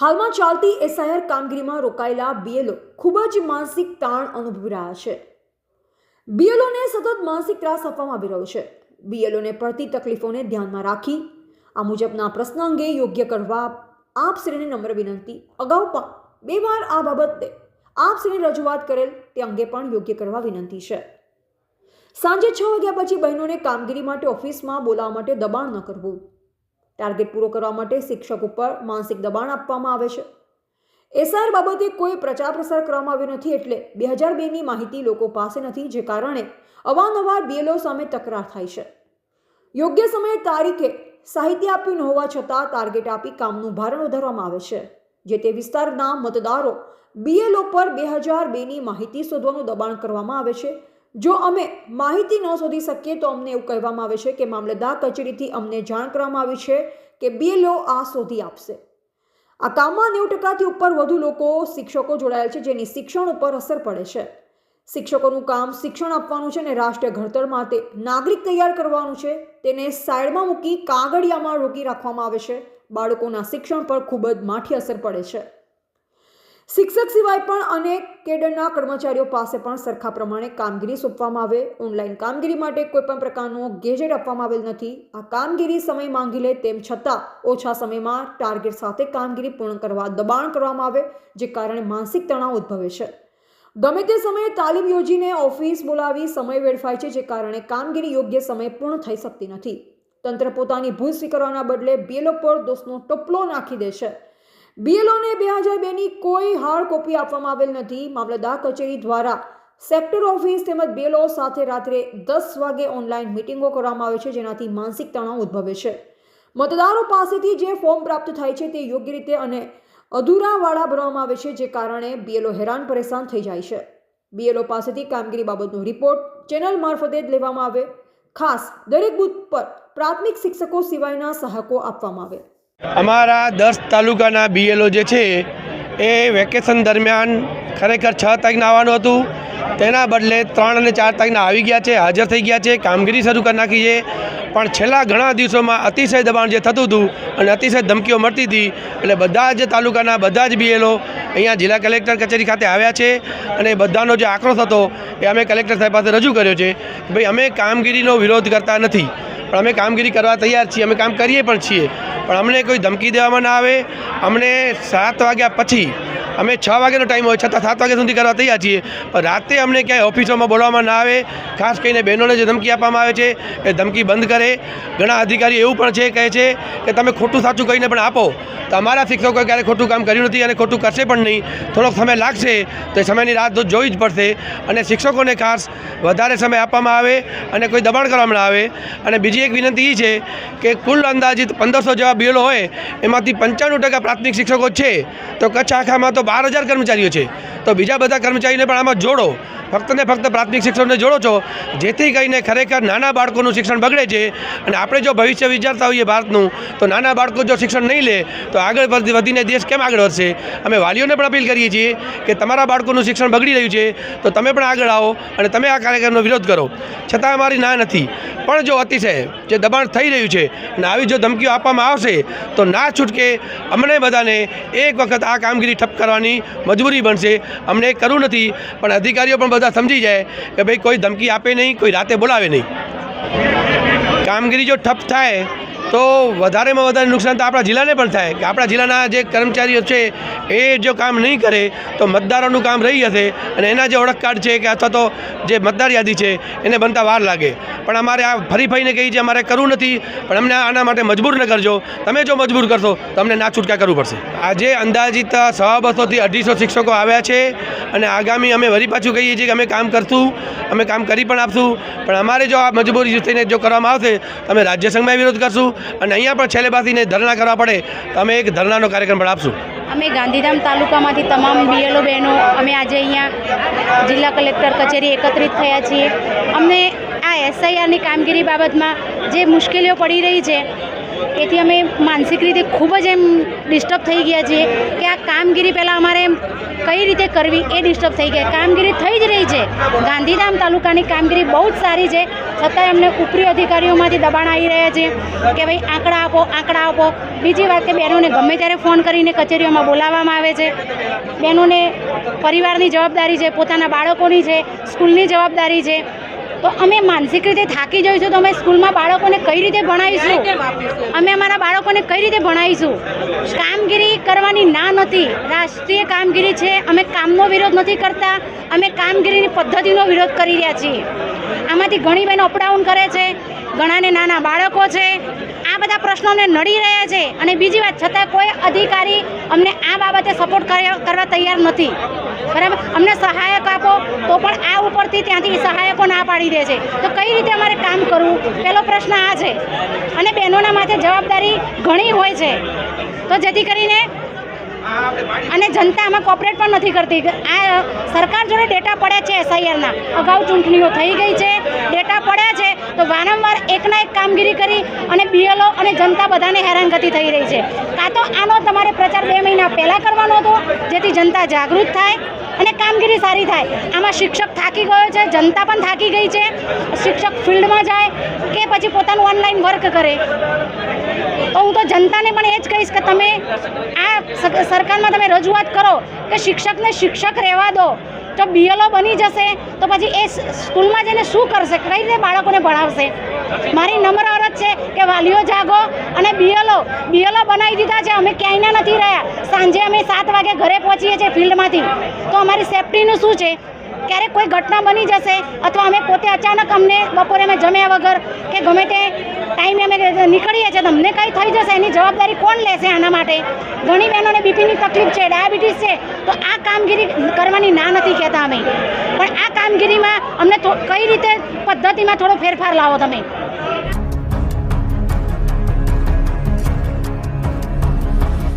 હાલમાં ચાલતી એસઆઈઆર કામગીરીમાં રોકાયેલા બીએલઓ ખૂબ જ માનસિક તાણ અનુભવી રહ્યા છે. બીએલઓને સતત માનસિક ત્રાસ આપવામાં આવી રહ્યો છે. બીએલઓને પડતી તકલીફોને ધ્યાનમાં રાખી, આ મુજબના પ્રશ્ન અંગે યોગ્ય કરવા આપશ્રીને નમ્ર વિનંતી. અગાઉ પણ બે વાર આ બાબતે આપશ્રીને રજૂઆત કરેલ તે અંગે પણ યોગ્ય કરવા વિનંતી છે. સાંજે છ વાગ્યા પછી બહેનોને કામગીરી માટે ઓફિસમાં બોલાવવા માટે દબાણ ન કરવું. ટાર્ગેટ પૂરો કરવા માટે શિક્ષક ઉપર માનસિક દબાણ આપવામાં આવે છે. એસઆર બાબતે કોઈ પ્રચાર પ્રસાર કરવામાં આવ્યો નથી એટલે બે હજાર બેની માહિતી લોકો પાસે નથી, જે કારણે અવારનવાર બીએલઓ સામે તકરાર થાય છે. યોગ્ય સમયે તારીખે સાહિત્ય આપ્યું ન હોવા છતાં ટાર્ગેટ આપી કામનું ભારણ વધારવામાં આવે છે જે તે વિસ્તારના મતદારો બીએલઓ પર બે હજાર બેની માહિતી શોધવાનું દબાણ કરવામાં આવે છે જો અમે માહિતી ન શોધી શકીએ તો અમને એવું કહેવામાં આવે છે કે મામલતદાર કચેરીથી અમને જાણ કરવામાં આવી છે કે બીએલઓ આ શોધી આપશે. આ કામમાં નેવું ટકાથી ઉપર વધુ લોકો શિક્ષકો જોડાયેલ છે જેની શિક્ષણ ઉપર અસર પડે છે. શિક્ષકોનું કામ શિક્ષણ આપવાનું છે અને રાષ્ટ્રીય ઘડતર માટે નાગરિક તૈયાર કરવાનું છે. તેને સાઈડમાં મૂકી કાગળિયામાં રોકી રાખવામાં આવે છે. બાળકોના શિક્ષણ પર ખૂબ જ માઠી અસર પડે છે. શિક્ષક સિવાય પણ અનેક કેડરના કર્મચારીઓ પાસે પણ સરખા પ્રમાણે કામગીરી સોંપવામાં આવે. ઓનલાઈન કામગીરી માટે કોઈપણ પ્રકારનું ગેજેટ આપવામાં આવેલ નથી. આ કામગીરી સમય માંગી લે તેમ છતાં ઓછા સમયમાં ટાર્ગેટ સાથે કામગીરી પૂર્ણ કરવા દબાણ કરવામાં આવે, જે કારણે માનસિક તણાવ ઉદ્ભવે છે. ગમે તે સમયે તાલીમ યોજીને ઓફિસ બોલાવી સમય વેડફાય છે, જે કારણે કામગીરી યોગ્ય સમયે પૂર્ણ થઈ શકતી નથી. તંત્ર પોતાની ભૂલ સ્વીકારવાના બદલે બેલો પર દોષનો ટોપલો નાખી દે છે. બીએલઓને બે હજાર બેની કોઈ હાર્ડ કોપી આપવામાં આવેલ નથી. મામલતદાર કચેરી દ્વારા સેક્ટર ઓફિસ તેમજ બેલો સાથે રાત્રે દસ વાગે ઓનલાઈન મિટિંગો કરવામાં આવે છે, જેનાથી માનસિક તણાવ ઉદ્ભવે છે. મતદારો પાસેથી જે ફોર્મ પ્રાપ્ત થાય છે તે યોગ્ય રીતે અને અધૂરાવાળા ભરવામાં આવે છે, જે કારણે બીએલઓ હેરાન પરેશાન થઈ જાય છે. બીએલઓ પાસેથી કામગીરી બાબતનો રિપોર્ટ ચેનલ મારફતે જ લેવામાં આવે. ખાસ દરેક બૂથ પર પ્રાથમિક શિક્ષકો સિવાયના સહાયકો આપવામાં આવે. અમારા દસ તાલુકાના બીએલઓ જે છે, એ વેકેશન દરમિયાન ખરેખર છ તારીખના આવવાનું હતું. તેના બદલે ત્રણ અને ચાર તારીખના આવી ગયા છે, હાજર થઈ ગયા છે, કામગીરી શરૂ કરી નાખી છે. પણ છેલ્લા ઘણા દિવસોમાં અતિશય દબાણ જે થતું હતું અને અતિશય ધમકીઓ મળતી હતી, એટલે બધા જ તાલુકાના બધા જ બીએલઓ અહીંયા જિલ્લા કલેક્ટર કચેરી ખાતે આવ્યા છે અને બધાનો જે આક્રોશ હતો, એ અમે કલેક્ટર સાહેબ પાસે રજૂ કર્યો છે કે ભાઈ અમે કામગીરીનો વિરોધ કરતા નથી. પણ અમે કામગીરી કરવા તૈયાર છીએ, અમે કામ કરીએ પણ છીએ. પણ અમને કોઈ ધમકી દેવામાં ના આવે. અમને સાત વાગ્યા પછી અમે છ વાગ્યાનો ટાઈમ હોય, છતાં સાત વાગ્યા સુધી કરવા તૈયાર છીએ. પણ રાતે અમને ક્યાંય ઓફિસોમાં બોલાવવામાં ના આવે. ખાસ કરીને બહેનોને જે ધમકી આપવામાં આવે છે, એ ધમકી બંધ કરે. ઘણા અધિકારી એવું પણ છે, કહે છે કે તમે ખોટું સાચું કહીને પણ આપો. તો અમારા શિક્ષકોએ ક્યારેય ખોટું કામ કર્યું નથી અને ખોટું કરશે પણ નહીં. થોડોક સમય લાગશે તો એ સમયની રાત તો જોવી જ પડશે. અને શિક્ષકોને ખાસ વધારે સમય આપવામાં આવે અને કોઈ દબાણ કરવામાં આવે. અને બીજી એક વિનંતી એ છે કે કુલ અંદાજિત પંદરસો જેવા બીએલઓ હોય, એમાંથી પંચાણું ટકા પ્રાથમિક શિક્ષકો છે. તો કચ્છ આખામાં તો બાર હજાર કર્મચારીઓ છે. તો બીજા બધા કર્મચારીને પણ આમાં જોડો. ફક્ત ને ફક્ત પ્રાથમિક શિક્ષણને જોડો છો. જેથી કરીને ખરેખર નાના બાળકોનું શિક્ષણ બગડે છે અને આપણે જો ભવિષ્ય વિચારતા હોઈએ ભારતનું, તો નાના બાળકો જો શિક્ષણ નહીં લે, તો આગળ વધી- વધીને દેશ કેમ આગળ વધશે? અમે વાલીઓને પણ અપીલ કરીએ છીએ કે તમારા બાળકોનું શિક્ષણ બગડી રહ્યું છે, તો તમે પણ આગળ આવો અને તમે આ કાર્યક્રમનો વિરોધ કરો. છતાં અમારી ના નથી. પણ જો અતિશય જે દબાણ થઈ રહ્યું છે અને આવી જો ધમકીઓ આપવામાં આવશે, તો ના છૂટકે અમને બધાને એક વખત આ કામગીરી ઠપ કરવાની મજબૂરી બનશે. અમને કરવું નથી, પણ અધિકારીઓ પણ બધા સમજી જાય કે ભાઈ કોઈ ધમકી આપે નહીં, કોઈ રાતે બોલાવે નહીં. કામગીરી જો ઠપ થાય તો વધારેમાં વધારે નુકસાન તો આપણા જિલ્લાને પણ થાય કે આપણા જિલ્લાના જે કર્મચારીઓ છે, એ જો કામ નહીં કરે, તો મતદારોનું કામ રહી જશે અને એના જે ઓળખ કાર્ડ છે કે અથવા તો જે મતદાર યાદી છે, એને બનતા વાર લાગે. પણ અમારે આ ફરી ફરીને કહી છે, અમારે કરવું નથી, પણ અમને આના માટે મજબૂર ન કરજો. તમે જો મજબૂર કરશો, તો અમને ના છૂટકા કરવું પડશે. આજે અંદાજિત સવા બસોથી અઢીસો શિક્ષકો આવ્યા છે અને આગામી અમે વરી પાછું કહીએ છીએ કે અમે કામ કરશું, અમે કામ કરી પણ આપશું. પણ અમારે જો આ મજબૂરી થઈને જો કરવામાં આવશે, તો અમે રાજ્ય સંઘમાં વિરોધ કરશું અને અહીંયા પણ છેલ્લે બાસીને ધરણા કરવા પડે. તો અમે એક ધરણાનો કાર્યક્રમ પણ આપશું. અમે ગાંધીધામ તાલુકામાંથી તમામ બીએલઓ બહેનો અમે આજે અહીંયા જિલ્લા કલેક્ટર કચેરી એકત્રિત થયા છીએ. અમને આ એસઆઈઆરની કામગીરી બાબતમાં જે મુશ્કેલીઓ પડી રહી છે એથી અમે માનસિક રીતે ખૂબ જ એમ ડિસ્ટર્બ થઈ ગયા છીએ કે આ કામગીરી પહેલાં અમારે કઈ રીતે કરવી એ ડિસ્ટર્બ થઈ ગયા. કામગીરી થઈ જ રહી છે. ગાંધીધામ તાલુકાની કામગીરી બહુ જ સારી છે. છતાંય અમને ઉપરી અધિકારીઓમાંથી દબાણ આવી રહ્યા છે કે ભાઈ આંકડા આપો આંકડા આપો. બીજી વાત કે બહેનોને ગમે ત્યારે ફોન કરીને કચેરીઓમાં બોલાવવામાં આવે છે. બહેનોને પરિવારની જવાબદારી છે, પોતાના બાળકોની છે, સ્કૂલની જવાબદારી છે. તો અમે માનસિક રીતે થાકી જઈશું તો અમે સ્કૂલમાં બાળકોને કઈ રીતે ભણાવીશું? અમે અમારા બાળકોને કઈ રીતે ભણાવીશું? કામગીરી કરવાની ના નથી રાષ્ટ્રીય કામગીરી છે. અમે કામનો વિરોધ નથી કરતા. અમે કામગીરીની પદ્ધતિનો વિરોધ કરી રહ્યા છીએ. આમાંથી ઘણી બહેનો અપડાઉન કરે છે. ઘણાને નાના બાળકો છે. આ બધા પ્રશ્નોને નડી રહ્યા છે અને બીજી વાત, છતાં કોઈ અધિકારી અમને આ બાબતે સપોર્ટ કરવા તૈયાર નથી. બરાબર? અમને સહાયક આપો તો પણ આ ઉપરથી ત્યાંથી સહાયકો ના પાડી દે છે. તો કઈ રીતે અમારે કામ કરવું? પહેલો પ્રશ્ન આ છે. અને બહેનોના માથે જવાબદારી ઘણી હોય છે. તો જેથી કરીને અને જનતા આમાં કોપરેટ પણ નથી કરતી. આ સરકાર જોડે ડેટા પડ્યા છે એસઆઈઆરના અગાઉ ચૂંટણીઓ થઈ ગઈ છે, ડેટા પડ્યા છે, તો વારંવાર એકના એક કામગીરી કરી અને બીએલઓ અને જનતા બધાને હેરાનગતિ થઈ રહી છે. કાં તો આનો તમારે પ્રચાર બે મહિના પહેલાં કરવાનો હતો, જેથી જનતા જાગૃત થાય અને કામગીરી સારી થાય. આમાં શિક્ષક થાકી ગયો છે, જનતા પણ થાકી ગઈ છે. શિક્ષક ફિલ્ડમાં જાય કે પછી પોતાનું ઓનલાઈન વર્ક કરે. તો હું તો જનતાને પણ એ જ કહીશ કે તમે આ સરકારમાં તમે રજૂઆત કરો કે શિક્ષકને શિક્ષક રહેવા દો. જો બીએલઓ બની જશે, તો પછી એ સ્કૂલમાં જઈને શું કરશે? કઈ રીતે બાળકોને ભણાવશે? મારી નમ્ર અરજ છે કે વાલીઓ જાગો અને બીએલઓ બીએલઓ બનાવી દીધા છે. અમે ક્યાંયના નથી રહ્યા. સાંજે અમે સાત વાગે ઘરે પહોંચીએ છીએ ફિલ્ડમાંથી, તો અમારી સેફટીનું શું છે? ક્યારેક કોઈ ઘટના બની જશે અથવા અમે પોતે અચાનક અમને બપોરે અમે જમ્યા વગર કે ગમે તે ટાઈમે અમે નીકળીએ છીએ, તો અમને કંઈ થઈ જશે? એની જવાબદારી કોણ લેશે આના માટે? ઘણી બહેનોને બીપીની તકલીફ છે, ડાયાબિટીસ છે, તો આ કામગીરી કરવાની ના નથી કહેતા અમે. પણ આ કામગીરીમાં અમને કઈ રીતે પદ્ધતિમાં થોડો ફેરફાર લાવો તમે?